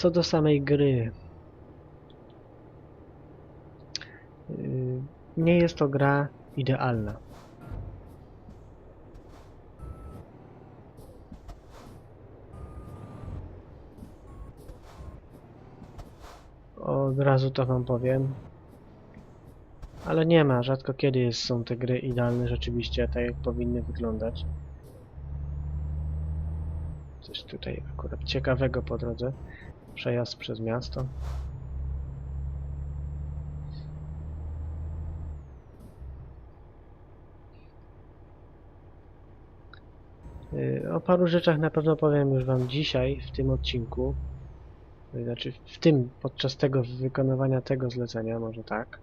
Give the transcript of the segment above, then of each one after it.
Co do samej gry. Yy, Nie jest to gra idealna. Od razu to wam powiem. Ale nie ma, rzadko kiedy są te gry idealne rzeczywiście, tak jak powinny wyglądać. Coś tutaj akurat ciekawego po drodze. Przejazd przez miasto. Y, O paru rzeczach na pewno powiem już Wam dzisiaj w tym odcinku. Y, Znaczy w tym, podczas tego wykonywania tego zlecenia, może tak.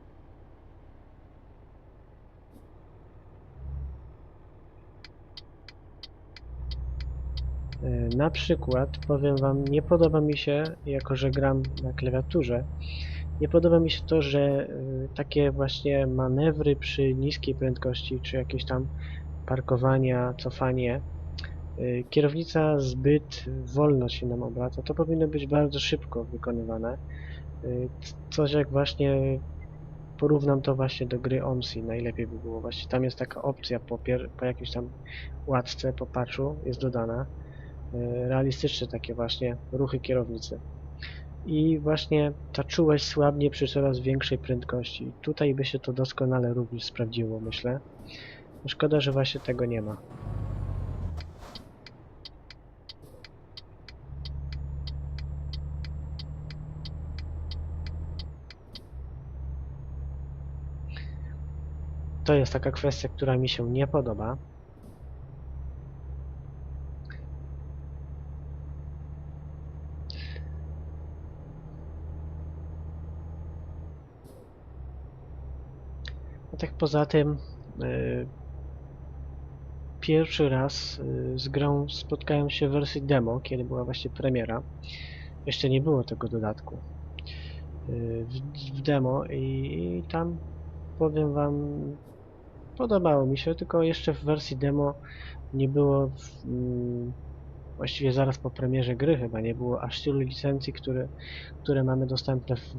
Na przykład powiem Wam, nie podoba mi się, jako że gram na klawiaturze, nie podoba mi się to, że y, takie właśnie manewry przy niskiej prędkości, czy jakieś tam parkowania, cofanie, y, kierownica zbyt wolno się nam obraca. To powinno być bardzo szybko wykonywane. Coś jak właśnie porównam to właśnie do gry OMSI, najlepiej by było. Właśnie tam jest taka opcja po, po jakiejś tam łatce, po patchu jest dodana. Y, Realistyczne takie właśnie ruchy kierownicy. I właśnie ta czułość słabnie przy coraz większej prędkości. Tutaj by się to doskonale również sprawdziło, myślę. Szkoda, że właśnie tego nie ma. To jest taka kwestia, która mi się nie podoba. Tak poza tym y, pierwszy raz y, z grą spotkałem się w wersji demo, kiedy była właśnie premiera. Jeszcze nie było tego dodatku y, w, demo i, i tam powiem wam podobało mi się, tylko jeszcze w wersji demo nie było w, mm, właściwie zaraz po premierze gry chyba nie było aż tylu licencji, które, które mamy dostępne w,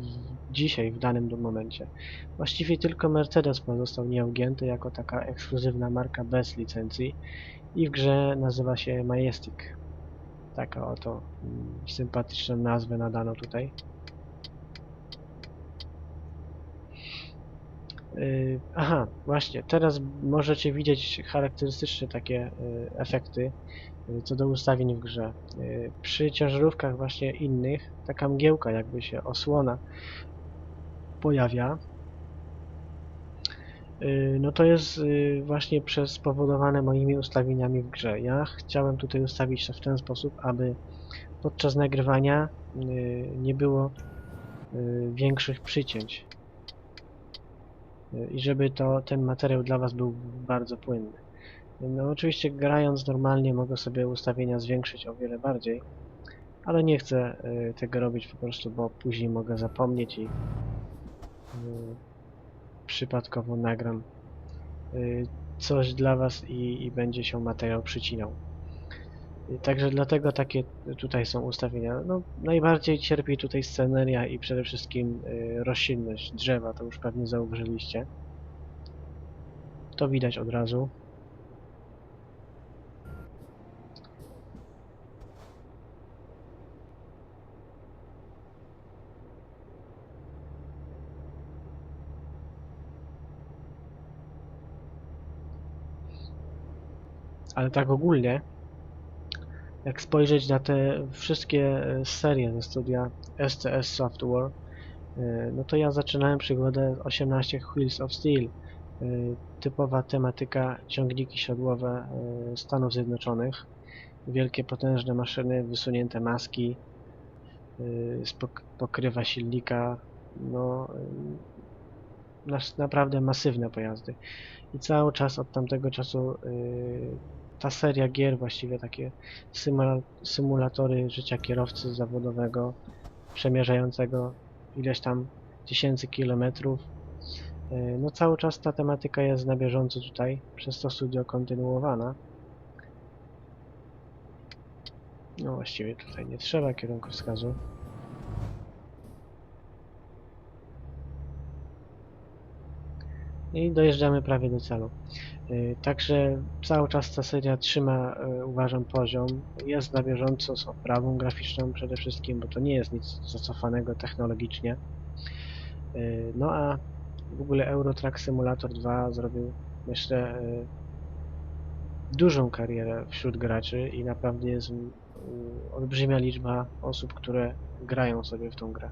dzisiaj w danym momencie. Właściwie tylko Mercedes pozostał nieugięty jako taka ekskluzywna marka bez licencji i w grze nazywa się Majestic. Taka oto mm, sympatyczną nazwę nadano tutaj. Aha, właśnie, teraz możecie widzieć charakterystyczne takie yy, efekty yy, co do ustawień w grze. Przy ciężarówkach właśnie innych taka mgiełka jakby się osłona pojawia. No to jest właśnie przez spowodowane moimi ustawieniami w grze. Ja chciałem tutaj ustawić to w ten sposób, aby podczas nagrywania nie było większych przycięć i żeby to ten materiał dla Was był bardzo płynny. No oczywiście grając normalnie mogę sobie ustawienia zwiększyć o wiele bardziej, ale nie chcę yy, tego robić po prostu, bo później mogę zapomnieć i yy, przypadkowo nagram y, coś dla Was i, i będzie się materiał przycinał. Także dlatego takie tutaj są ustawienia. No, najbardziej cierpi tutaj sceneria i przede wszystkim y, roślinność drzewa, to już pewnie zauważyliście. To widać od razu. Ale tak ogólnie, jak spojrzeć na te wszystkie e, serie ze studia SCS Software, e, no to ja zaczynałem przygodę z 18 Wheels of Steel. e, Typowa tematyka ciągniki siodłowe Stanów Zjednoczonych. Wielkie, potężne maszyny, wysunięte maski, pokrywa silnika, no naprawdę masywne pojazdy. I cały czas od tamtego czasu ta seria gier, właściwie takie symula symulatory życia kierowcy zawodowego, przemierzającego ileś tam tysięcy kilometrów. Y, no cały czas ta tematyka jest na bieżąco tutaj, przez to studio kontynuowana. No właściwie tutaj nie trzeba kierunkowskazu. I dojeżdżamy prawie do celu. Y, Także cały czas ta seria trzyma, y, uważam, poziom. Jest na bieżąco z oprawą graficzną przede wszystkim, bo to nie jest nic zacofanego technologicznie. Y, No a w ogóle Euro Truck Simulator 2 zrobił, myślę, dużą karierę wśród graczy i naprawdę jest olbrzymia liczba osób, które grają sobie w tą grę.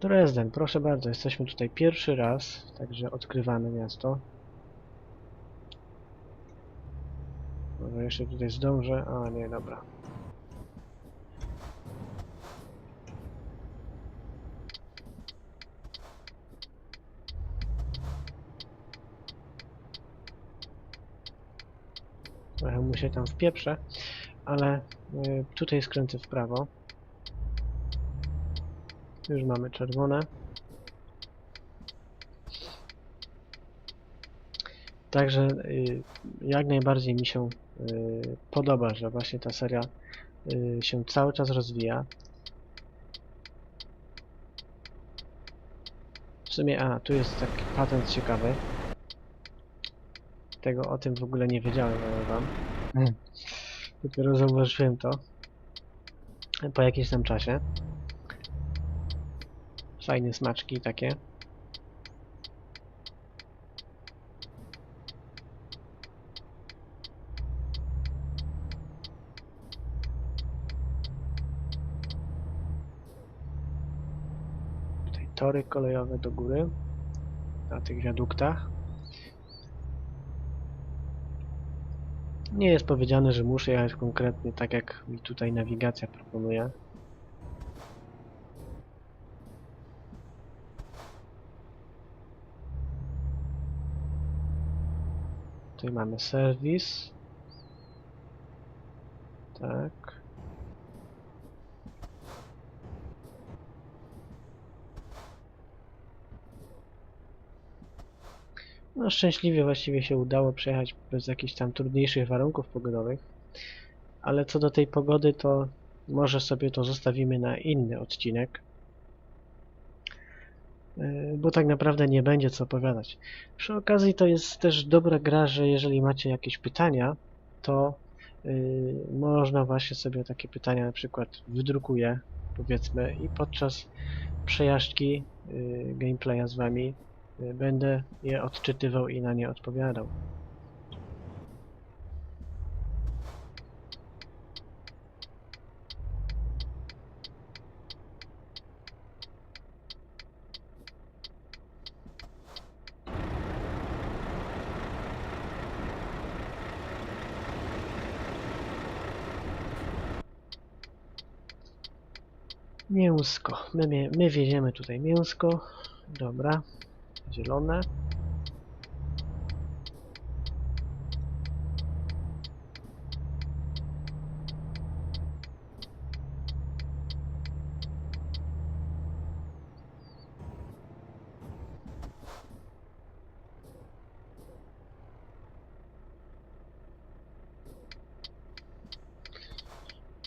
Dresden, proszę bardzo, jesteśmy tutaj pierwszy raz, także odkrywamy miasto. Może jeszcze tutaj zdążę, a nie, dobra. Trochę mu się tam wpieprzę, ale y, tutaj skręcę w prawo. Już mamy czerwone. Także y, jak najbardziej mi się y, podoba, że właśnie ta seria y, się cały czas rozwija. W sumie, a tu jest taki patent ciekawy. Tego o tym w ogóle nie wiedziałem, powiem wam. Dopiero zauważyłem to po jakimś tam czasie. Fajne smaczki takie. Tutaj tory kolejowe do góry na tych wiaduktach. Nie jest powiedziane, że muszę jechać konkretnie tak jak mi tutaj nawigacja proponuje. Tutaj mamy serwis. Tak. No szczęśliwie właściwie się udało przejechać bez jakichś tam trudniejszych warunków pogodowych. Ale co do tej pogody, to może sobie to zostawimy na inny odcinek. Yy, Bo tak naprawdę nie będzie co opowiadać. Przy okazji to jest też dobra gra, że jeżeli macie jakieś pytania, to yy, można właśnie sobie takie pytania na przykład wydrukuje, powiedzmy, i podczas przejażdżki yy, gameplaya z wami będę je odczytywał i na nie odpowiadał. Mięsko. My, my wieziemy tutaj mięsko. Dobra. Zielone.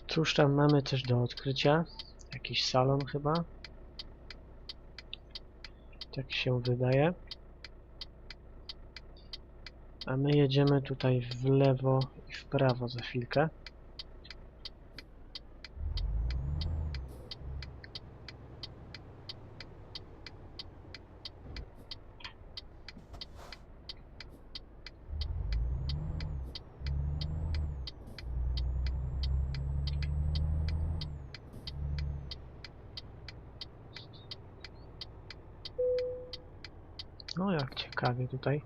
Cóż tam mamy też do odkrycia? Jakiś salon chyba? Tak się wydaje. A my jedziemy tutaj w lewo i w prawo za chwilkę. No jak ciekawie tutaj.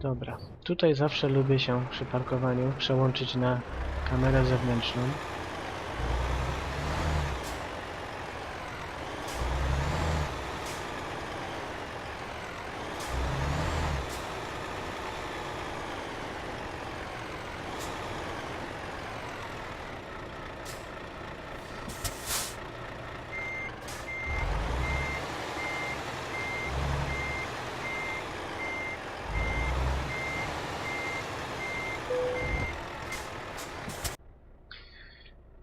Dobra, tutaj zawsze lubię się przy parkowaniu przełączyć na kamerę zewnętrzną.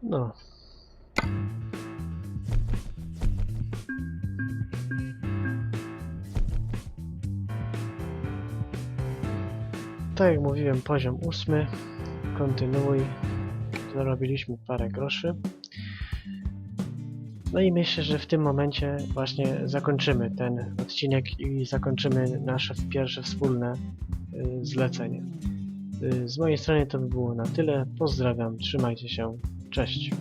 No. Tak jak mówiłem, poziom ósmy. Kontynuuj. Zarobiliśmy parę groszy. No i myślę, że w tym momencie właśnie zakończymy ten odcinek i zakończymy nasze pierwsze wspólne y, zlecenie. Y, z mojej strony to by było na tyle. Pozdrawiam, trzymajcie się. Cześć.